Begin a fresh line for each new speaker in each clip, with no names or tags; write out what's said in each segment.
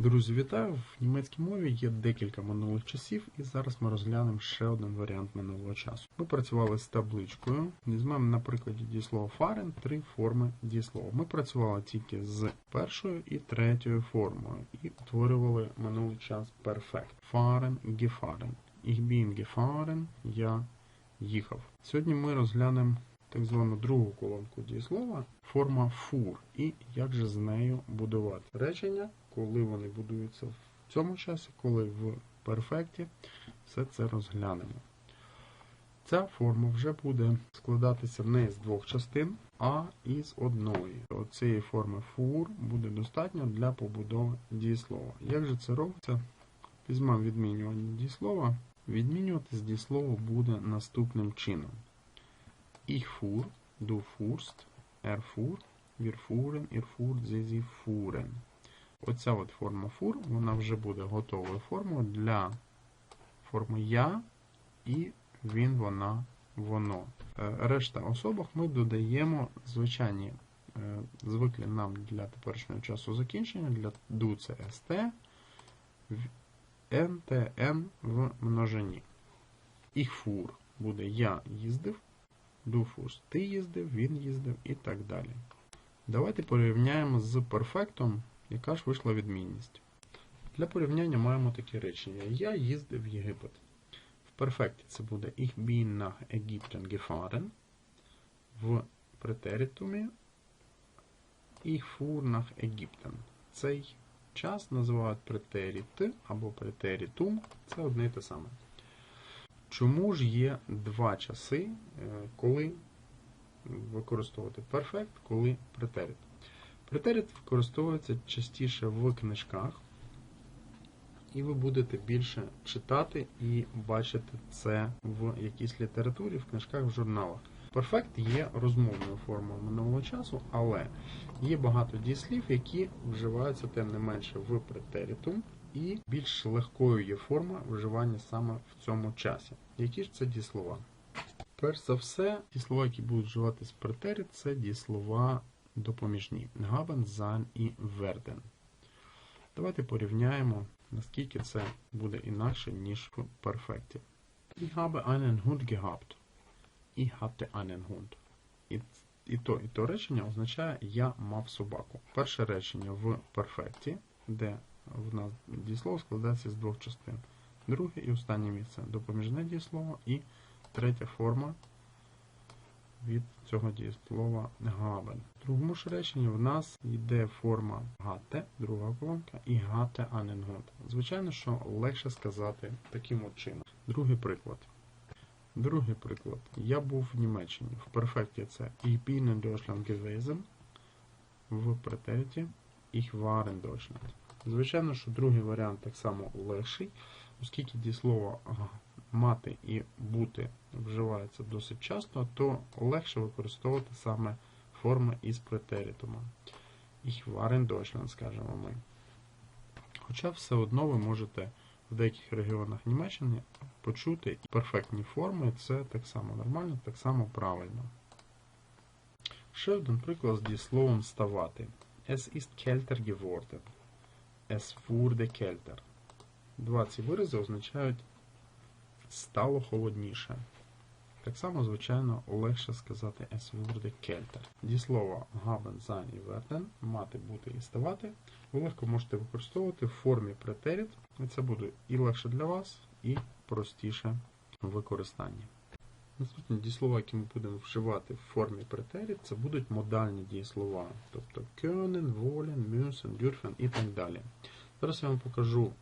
Друзі, вітаю! В німецькій мові є декілька минулих часів, і зараз ми розглянемо ще один варіант минулого часу. Ми працювали з табличкою. Візьмемо на прикладі дієслова fahren три форми дієслова. Ми працювали тільки з першою і третьою формою і утворювали минулий час перфект. Fahren, gefahren. Ich bin gefahren, я їхав. Сьогодні ми розглянемо так звану другу колонку дієслова, форма фур, і як же з нею будувати речення, коли вони будуються в цьому часі, коли в перфекті, все це розглянемо. Ця форма вже буде складатися не з двох частин, а із одної. Оцієї форми фур буде достатньо для побудови дієслова. Як же це робиться? Візьмемо відмінювання дієслова. Відмінюватись дієслово буде наступним чином. Ich fuhr, du fuhrst, er fuhr, wir fuhren, ihr fuhrt, sie, sie fuhren. Оця от форма фур, вона вже буде готовою формою для форми я і він, вона, воно. Е, Решта особах ми додаємо звичайні е, звиклі нам для теперішнього часу закінчення. Для ду це ст, н в множині. Ich fuhr буде я їздив. Дуфус ти їздив, він їздив і так далі. Давайте порівняємо з перфектом, яка ж вийшла відмінність. Для порівняння маємо такі речення. Я їздив в Єгипет. В перфекті це буде Ich bin nach Ägypten gefahren. В претеритумі Ich fuhr nach Ägypten. Цей час називають претерит або претеритум. Це одне і те саме. Чому ж є два часи, коли використовувати перфект, коли претерит? Претерит використовується частіше в книжках, і ви будете більше читати і бачити це в якійсь літературі, в книжках, в журналах. Перфект є розмовною формою минулого часу, але є багато дієслів, які вживаються тим не менше в претеритум, і більш легкою є форма вживання саме в цьому часі. Які ж це дієслова? Перш за все, дієслова, які будуть вживатись в претері, це дієслова допоміжні. Haben, sein і werden. Давайте порівняємо, наскільки це буде інакше, ніж в перфекті. Ich habe einen Hund gehabt. Ich hatte einen Hund. І, і то, і то речення означає я мав собаку. Перше речення в перфекті, де в нас дієслово складається з двох частин. Друге і останнє місце допоміжне дієслово і третя форма від цього дієслова haben. Другому ж реченні в нас йде форма гате, друга колонка, і гате Hund. Звичайно, що легше сказати таким от чином. Другий приклад. Другий приклад. Я був в Німеччині. В перфекті це Ich bin in Deutschland gewesen. В претериті Ich war in Deutschland. Звичайно, що другий варіант так само легший, оскільки дієслово мати і бути вживається досить часто, то легше використовувати саме форми із претеритума. Ich war in Deutschland, скажемо ми. Хоча все одно ви можете в деяких регіонах Німеччини почути перфектні форми, це так само нормально, так само правильно. Ще один приклад з дієсловом ставати. Es ist kälter geworden. Es wurde kälter. Два ці вирази означають стало холодніше. Так само, звичайно, легше сказати es wurde kälter. Дієслова haben, sein і werden, мати, бути і ставати, ви легко можете використовувати в формі претерит. І це буде і легше для вас, і простіше в використанні. Наступні дієслова, які ми будемо вживати в формі претерит, це будуть модальні дієслова, тобто können, wollen, müssen, dürfen і так далі. Зараз я вам покажу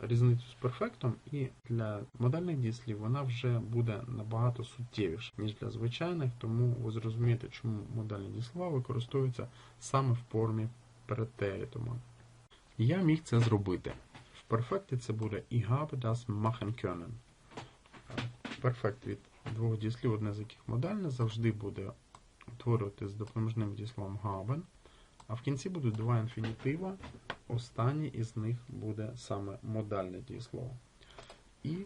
різницю з перфектом, і для модальних дієслів вона вже буде набагато суттєвіша, ніж для звичайних, тому ви зрозумієте, чому модальні дієслова використовуються саме в формі претеритума. Я міг це зробити. В перфекті це буде Ich habe das machen. Перфект від двох дієслів, одне з яких модальне, завжди буде утворювати з допоміжним дієсловом haben, а в кінці будуть два інфінітива, Останній із них буде саме модальне дієслово. І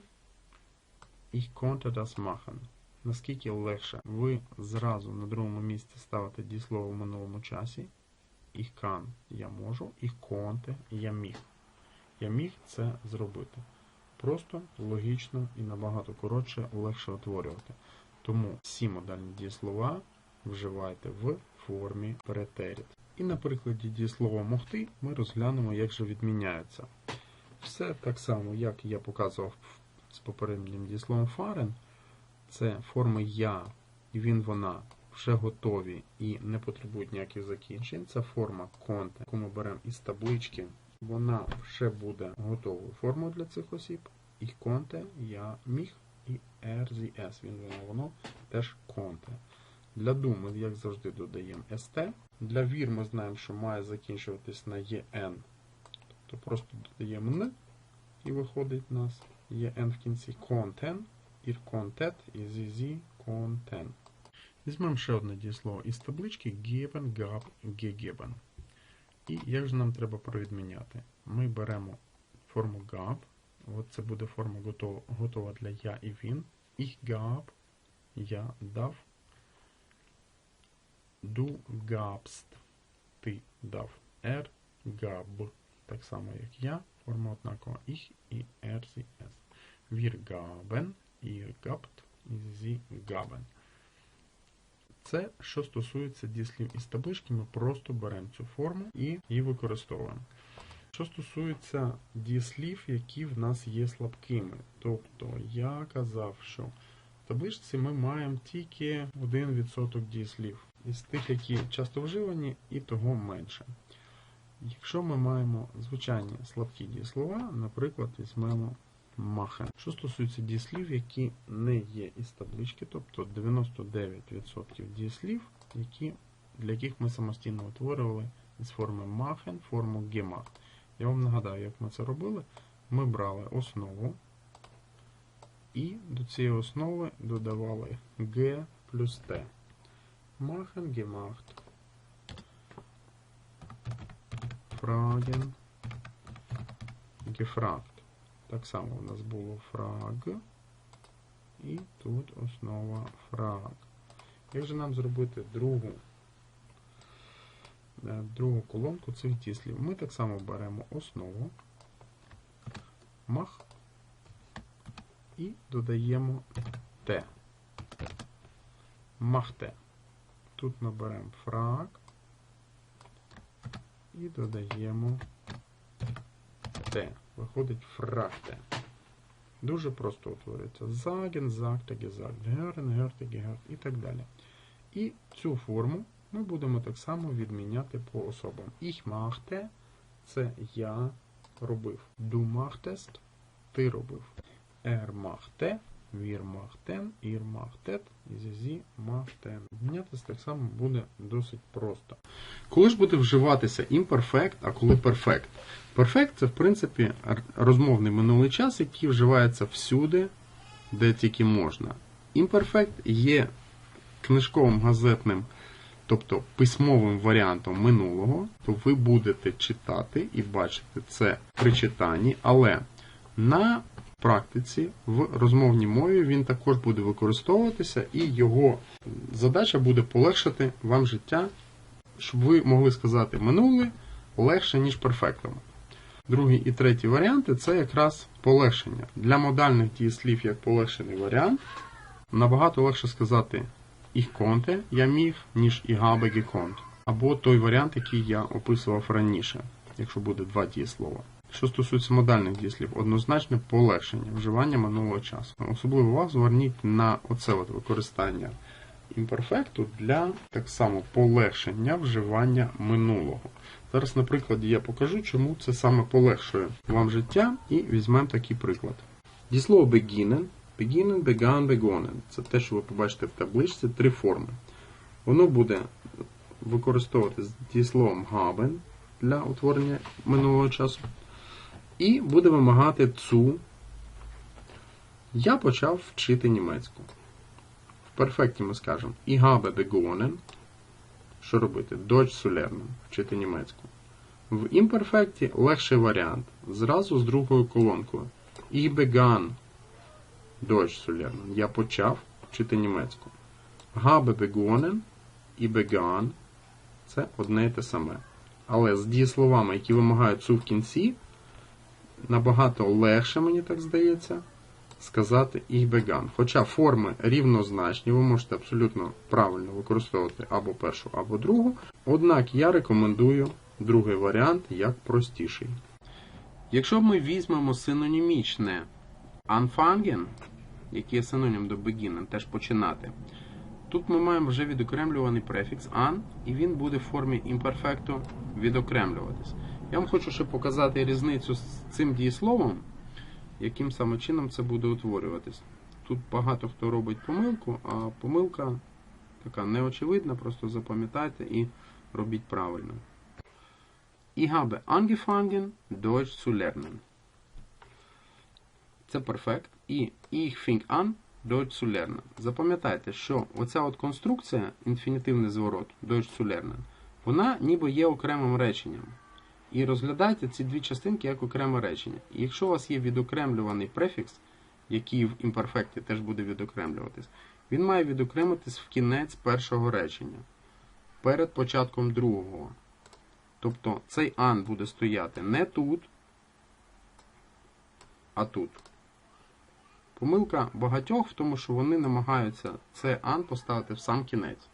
ich konnte das machen. Наскільки легше ви зразу на другому місці ставите дієслово в минулому часі, ich kann я можу, ich konnte я міг. Я міг це зробити. Просто, логічно і набагато коротше, легше утворювати. Тому всі модальні дієслова вживайте в формі претерит. І на прикладі дієслова могти ми розглянемо, як же відміняється. Все так само, як я показував з попереднім дієсловом фарен. Це форми я, він, вона вже готові і не потребують ніяких закінчень. Це форма конте, яку ми беремо із таблички. Вона вже буде готовою формою для цих осіб. І конте я міг і RZS. Він воно, воно теж конте. Для ду ми, як завжди, додаємо ST. Для вір ми знаємо, що має закінчуватись на EN. Тобто просто додаємо Н і виходить у нас EN в кінці контен, ір контет і ZZ контен. Візьмемо ще одне дієслово із таблички geben, gab, gegeben. І як же нам треба провідміняти? Ми беремо форму gab. От це буде форма готова, готова для я і він. Ich gab, я дав. Du gabst, ти дав. Er gab, так само як я, форма однакова. Ich і er, sie, es. Wir gaben, ihr gabt, sie gaben. Це, що стосується дієслів із таблички, ми просто беремо цю форму і її використовуємо. Що стосується дієслів, які в нас є слабкими. Тобто я казав, що в табличці ми маємо тільки 1% дієслів. Із тих, які часто вживані, і того менше. Якщо ми маємо звичайні слабкі дієслова, наприклад, візьмемо machen. Що стосується дієслів, які не є із таблички, тобто 99% дієслів, які, для яких ми самостійно утворювали із форми machen форму gemacht. Я вам нагадаю, як ми це робили. Ми брали основу і до цієї основи додавали G плюс T. Machen, gemacht. Fragen, gefragt. Так само у нас було фраг. І тут основа фраг. Як же нам зробити другу е, другу колонку цих діслів? Ми так само беремо основу, мах і додаємо Т. Махте. Тут ми беремо фраг і додаємо Т. Виходить фрахте. Дуже просто утворюється. Заген, gesagt, герен, герте, герт і так далі. І цю форму ми будемо так само відміняти по особам. Ich machte – це я робив. Du machtest – ти робив. Er machte – wir machten, ihr machtet sie machten. Відмінятися так само буде досить просто. Коли ж буде вживатися імперфект, а коли перфект? Перфект це, в принципі, розмовний минулий час, який вживається всюди, де тільки можна. Імперфект є книжковим газетним, тобто письмовим варіантом минулого, то ви будете читати і бачити це при читанні, але на практиці в розмовній мові він також буде використовуватися, і його задача буде полегшити вам життя, щоб ви могли сказати минуле легше, ніж перфектом. Другий і третій варіанти це якраз полегшення. Для модальних дієслів як полегшений варіант набагато легше сказати «ich konnte» я міг, ніж «ich habe gekonnt». Або той варіант, який я описував раніше, якщо буде два дієслова. Що стосується модальних дієслів, однозначне полегшення вживання минулого часу. Особливо увагу зверніть на оце от використання імперфекту для так само полегшення вживання минулого. Зараз, на прикладі, я покажу, чому це саме полегшує вам життя, і візьмемо такий приклад. Дієслово beginnen, beginnen, began, begonnen. Це те, що ви побачите в табличці, три форми. Воно буде використовувати дієсловом haben для утворення минулого часу. І буде вимагати цу. Я почав вчити німецьку. В перфекті ми скажемо Ich habe begonnen. Що робити? Deutsch zu. Вчити німецьку. В імперфекті легший варіант. Зразу з другою колонкою. Ich begann Deutsch zu. Я почав вчити німецьку. Habe begonnen і begann це одне і те саме. Але з дієсловами, які вимагають цу в кінці, набагато легше, мені так здається, сказати ich begann. Хоча форми рівнозначні, ви можете абсолютно правильно використовувати або першу, або другу. Однак я рекомендую другий варіант як простіший. Якщо ми візьмемо синонімічне anfangen, який є синонім до beginnen, теж починати, тут ми маємо вже відокремлюваний префікс an, і він буде в формі імперфекту відокремлюватись. Я вам хочу ще показати різницю з цим дієсловом, яким саме чином це буде утворюватись. Тут багато хто робить помилку, а помилка така неочевидна, просто запам'ятайте і робіть правильно. Ich habe angefangen, Deutsch zu lernen. Це перфект. І ich fing an, Deutsch zu lernen. Запам'ятайте, що оця от конструкція, інфінітивний зворот, Deutsch zu lernen, вона ніби є окремим реченням. І розглядайте ці дві частинки як окреме речення. І якщо у вас є відокремлюваний префікс, який в імперфекті теж буде відокремлюватись, він має відокремитись в кінець першого речення перед початком другого. Тобто цей ан буде стояти не тут, а тут. Помилка багатьох в тому, що вони намагаються це ан поставити в сам кінець.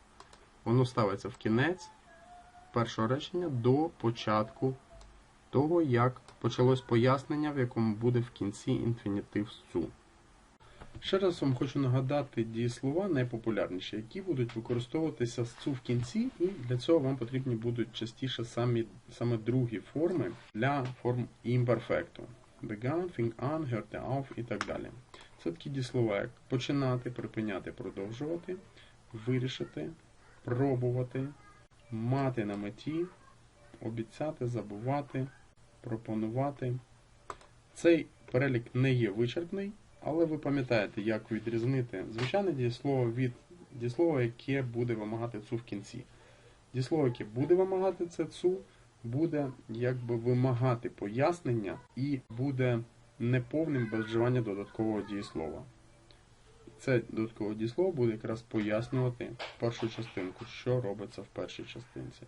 Воно ставиться в кінець першого речення до початку того, як почалось пояснення, в якому буде в кінці інфінітив су. Ще раз вам хочу нагадати дієслова найпопулярніші, які будуть використовуватися з цу в кінці, і для цього вам потрібні будуть частіше самі, саме другі форми для форм імперфекту. Begann, fing an, hörte auf і так далі. Це такі дієслова, як починати, припиняти, продовжувати, вирішити, пробувати, мати на меті, обіцяти, забувати, пропонувати. Цей перелік не є вичерпний, але ви пам'ятаєте, як відрізнити звичайне дієслово від дієслова, яке буде вимагати цу в кінці. Дієслово, яке буде вимагати це цу, буде якби вимагати пояснення і буде неповним без вживання додаткового дієслова. Це додаткове дієслово буде якраз пояснювати першу частинку, що робиться в першій частинці.